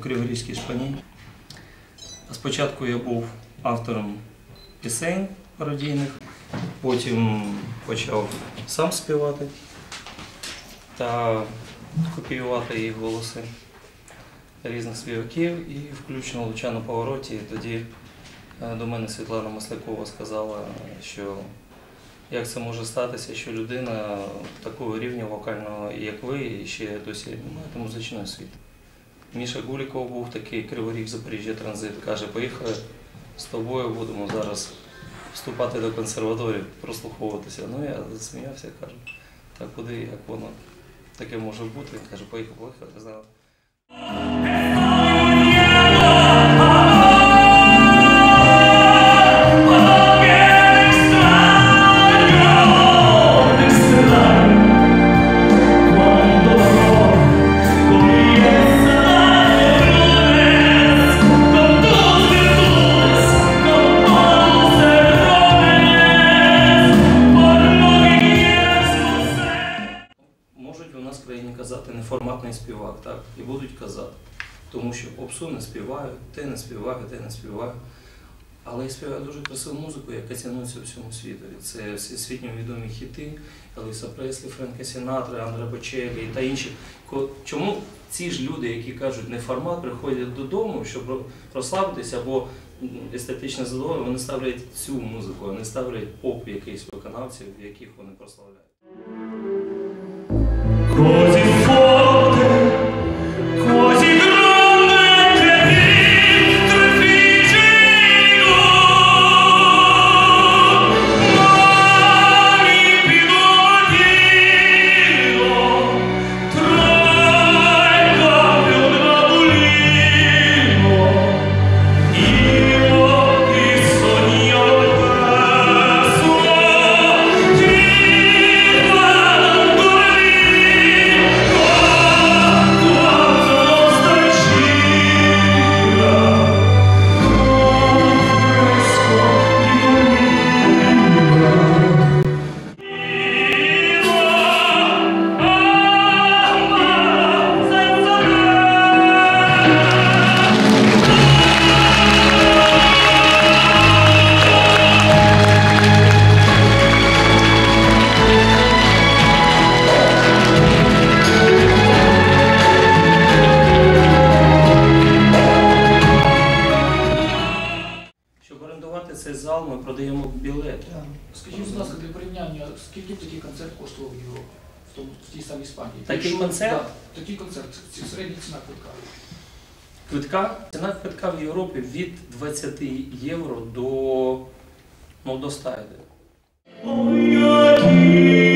Криворізькій шпані. Спочатку я був автором пісень пародійних, потім почав сам співати та копіювати їх голоси різних співаків і включно Луча повороті. Тоді е, до мене Світлана Маслякова сказала, що як це може статися, що людина такого рівня вокального, як ви, і ще досі маєте музичної освіти. Міша Гуліков був такий Криворіг Запоріжжя транзит. Каже, поїхали з тобою, будемо зараз вступати до консерваторії, прослуховуватися. Ну я засміявся, кажу, та куди, як воно таке може бути. Він каже, поїхав, поїхав, не знаю. Співаю, те не співаю, те не співаю. Але я співаю дуже красиву музику, яка цінується всьому світові. Це всесвітньо відомі хіти Елвіса Преслі, Френка Сінатри, Андре Бочелі та інші. Чому ці ж люди, які кажуть неформат, приходять додому, щоб ро- розслабитися або естетичне задоволення, вони ставлять цю музику, вони ставлять поп якихось виконавців, яких вони прославляють. Скажіть, будь ласка, для порівняння, скільки б такий концерт коштував в Європі, в, тому, в тій самій Іспанії? Такий Якщо- концерт? Так, такий концерт, це середня ціна квитка. Квитка, ціна квитка в Європі від 20 євро до, ну, до 100 євро. Ой, які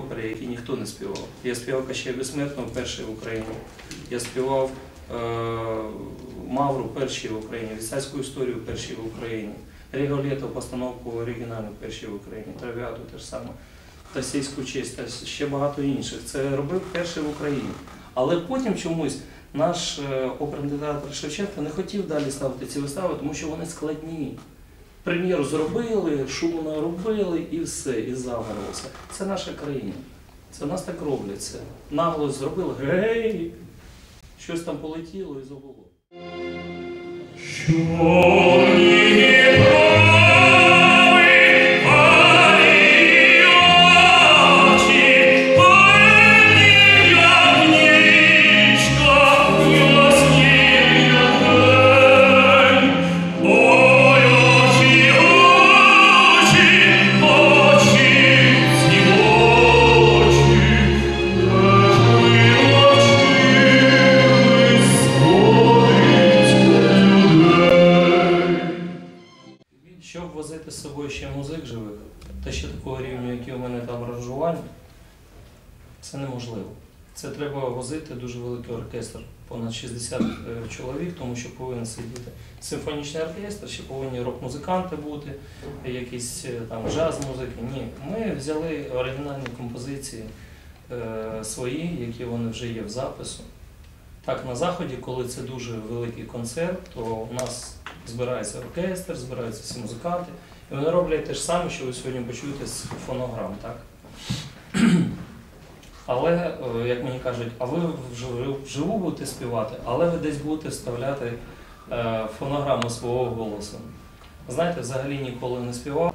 опери, які ніхто не співав. Я співав Кащея Безсмертного перший в Україні. Я співав е, Мавру перший в Україні, Вісацьку історію перший в Україні, Ріголєто постановку оригінальну перший в Україні, Травіату теж саме, Тасійську честь та ще багато інших. Це робив перший в Україні. Але потім чомусь наш е, оперний театр Шевченка не хотів далі ставити ці вистави, тому що вони складні. Прем'єру зробили, шумно робили і все, і загорілося. Це наша країна. Це нас так робляться. Нагло зробили, гей! Щось там полетіло і забуло. Возити з собою ще музик живих, та ще такого рівня, який у мене там аранжування, це неможливо. Це треба возити дуже великий оркестр, понад 60 е, чоловік, тому що повинен сидіти симфонічний оркестр, ще повинні рок-музиканти бути, якісь е, там джаз-музики. Ні, ми взяли оригінальні композиції е, свої, які вони вже є в запису. Так, на заході, коли це дуже великий концерт, то у нас збирається оркестр, збираються всі музиканти, і вони роблять те ж саме, що ви сьогодні почуєте з фонограм, так? Але, е, як мені кажуть, а ви вживу, будете співати, але ви десь будете вставляти е, фонограму свого голосу. Знаєте, взагалі ніколи не співав.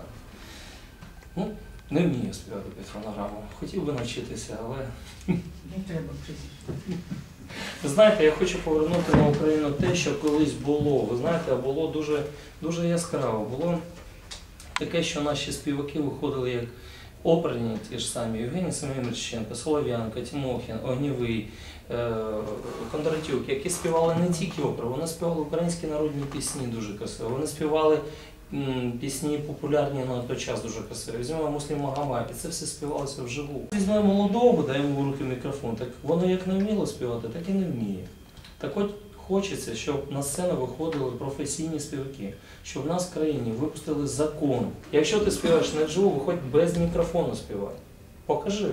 Ну, не вмію співати під фонограму. Хотів би навчитися, але Не треба вчитися. Знаєте, я хочу повернути на Україну те, що колись було. Ви знаєте, було дуже, дуже яскраво. Було таке, що наші співаки виходили як оперні, ті ж самі Євгеній Семенченко, Солов'янка, Тимохін, Огнєвий, е, Кондратюк, які співали не тільки оперу, вони співали українські народні пісні дуже красиво. Вони співали пісні популярні на той час дуже красиві. Візьмемо Муслім Магомед, і це все співалося вживу. Візьмемо молодого, даємо в руки мікрофон, так воно як не вміло співати, так і не вміє. Так от хочеться, щоб на сцену виходили професійні співаки, щоб в нас в країні випустили закон. Якщо ти співаєш не вживу, виходь без мікрофону співай. Покажи.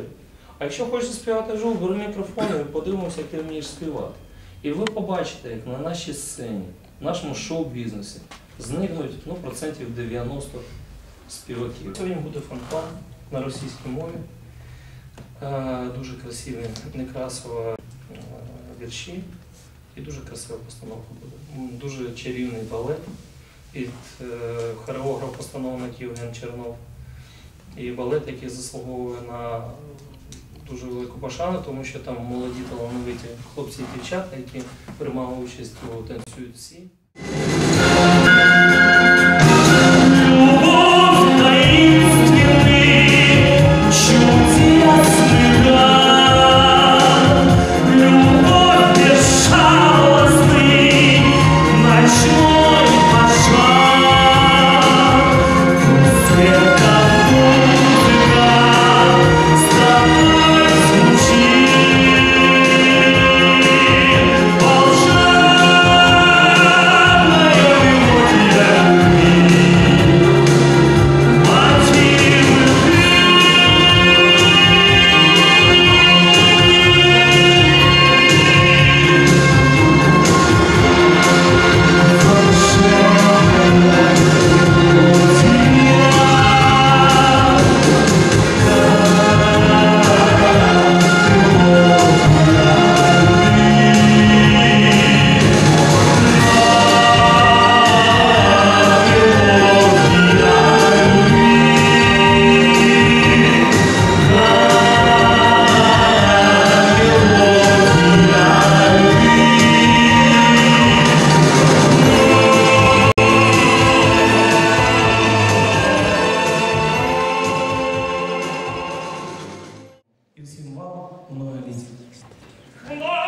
А якщо хочеш співати вживу, бери мікрофон і подивимося, як ти вмієш співати. І ви побачите, як на нашій сцені, в нашому шоу-бізнесі зникнуть ну, процентів 90 співаків. Сьогодні буде фонтан на російській мові. Е, Дуже красиві Некрасова е, вірші і дуже красива постановка буде. Дуже чарівний балет під е, хореограф постановник Євген Чернов. І балет, який заслуговує на дуже велику пошану, тому що там молоді талановиті хлопці і дівчата, які приймали участь у танцюють всі. Come on!